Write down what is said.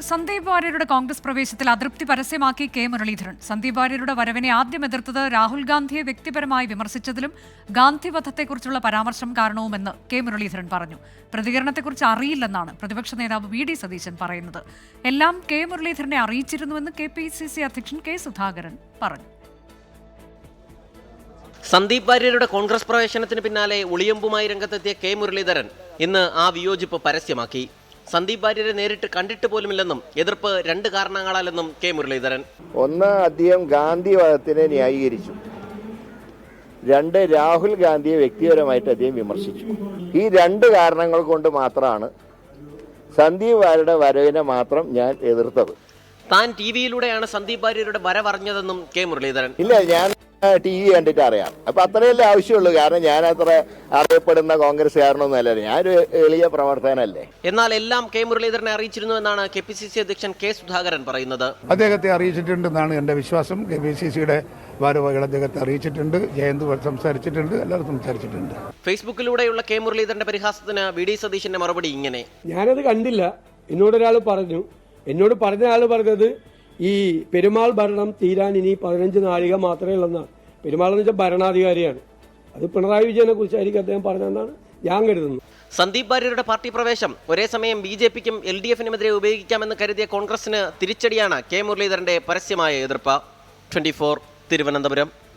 സന്ദീപ് വാര്യരുടെ കോൺഗ്രസ് പ്രവേശത്തിൽ അതൃപ്തി പരസ്യമാക്കി കെ. മുരളീധരൻ. സന്ദീപ് വാര്യരുടെ വരവിനെ ആദ്യം എതിർത്തത് രാഹുൽ ഗാന്ധിയെ വ്യക്തിപരമായി വിമർശിച്ചതിലും ഗാന്ധി വധത്തെക്കുറിച്ചുള്ള പരാമർശം കാരണവുമെന്ന് കെ. മുരളീധരൻ പറഞ്ഞു. പ്രതികരണത്തെക്കുറിച്ച് അറിയില്ലെന്നാണ് പ്രതിപക്ഷ നേതാവ് വി. ഡി. സതീശൻ പറയുന്നത്. എല്ലാം കെ. മുരളീധരനെ അറിയിച്ചിരുന്നുവെന്ന് കെ. പി. സി. സി അധ്യക്ഷൻ കെ. സുധാകരൻ പറഞ്ഞു. സന്ദീപ് വാര്യരുടെ കോൺഗ്രസ് പ്രവേശനത്തിന് പിന്നാലെ ഒളിയമ്പുമായി രംഗത്തെത്തിയ കെ. മുരളീധരൻ ഇന്ന് ആ വിയോജിപ്പ് പരസ്യമാക്കി. സന്ദീപ് വാര്യരെ നേരിട്ട് കണ്ടിട്ട് പോലുമില്ലെന്നും എതിർപ്പ് രണ്ട് കാരണങ്ങളാലെന്നും കെ മുരളീധരൻ. ഒന്ന് അദ്ദേഹം ഗാന്ധിവാദത്തിനെ ന്യായീകരിച്ചു. രണ്ട് രാഹുൽ ഗാന്ധിയെ വ്യക്തിപരമായിട്ട് അദ്ദേഹം വിമർശിച്ചു. ഈ രണ്ട് കാരണങ്ങൾ കൊണ്ട് മാത്രമാണ് സന്ദീപ് വാര്യരുടെ വരവിനെ മാത്രം ഞാൻ എതിർത്തത്. താൻ ടി വിയിലൂടെയാണ് സന്ദീപ് വാര്യരുടെ വരവറിഞ്ഞതെന്നും കെ മുരളീധരൻ. ഇല്ല ഞാൻ ടി വി കണ്ടിട്ട് അറിയാം. അപ്പൊ അത്രയല്ലേ ആവശ്യമുള്ളൂ. കാരണം ഞാൻ അത്ര അറിയപ്പെടുന്ന കോൺഗ്രസ്സുകാരനൊന്നും അല്ലല്ലോ. ഞാനൊരു എളിയ പ്രവർത്തകനല്ലേ. എന്നാൽ എല്ലാം കെ മുരളീധരനെ അറിയിച്ചിരുന്നു എന്നാണ് കെ പി സി സി അധ്യക്ഷൻ കെ സുധാകരൻ പറയുന്നത്. അദ്ദേഹത്തെ അറിയിച്ചിട്ടുണ്ടെന്നാണ് എന്റെ വിശ്വാസം. കെ പി സി സിയുടെ ഭാരവാഹികൾ അദ്ദേഹത്തെ അറിയിച്ചിട്ടുണ്ട്. ജയന്ത് സംസാരിച്ചിട്ടുണ്ട്. എല്ലാവരും സംസാരിച്ചിട്ടുണ്ട്. ഫേസ്ബുക്കിലൂടെയുള്ള കെ മുരളീധരന്റെ പരിഹാസത്തിന് വി ഡി സതീശന്റെ മറുപടി ഇങ്ങനെ. ഞാനത് കണ്ടില്ല. എന്നോടൊരാൾ പറഞ്ഞു. എന്നോട് പറഞ്ഞ ആൾ പറഞ്ഞത് ഈ പെരുമാൾ ഭരണം തീരാൻ ഇനി പതിനഞ്ച് നാഴിക മാത്രമേ ഉള്ളെന്നാണ് പെരുമാൾ എന്ന് വെച്ചാൽ ഭരണാധികാരിയാണ്. അത് പിണറായി വിജയനെ കുറിച്ചായിരിക്കും അദ്ദേഹം പറഞ്ഞതെന്നാണ് ഞാൻ കരുതുന്നത്. സന്ദീപ് വാര്യരുടെ പാർട്ടി പ്രവേശം. ഒരേ സമയം ബി ജെ പിക്കും എൽ ഡി എഫിനുമെതിരെ ഉപയോഗിക്കാമെന്ന് കരുതിയ കോൺഗ്രസിന് തിരിച്ചടിയാണ് കെ മുരളീധരന്റെ പരസ്യമായ എതിർപ്പ്. ട്വന്റി തിരുവനന്തപുരം.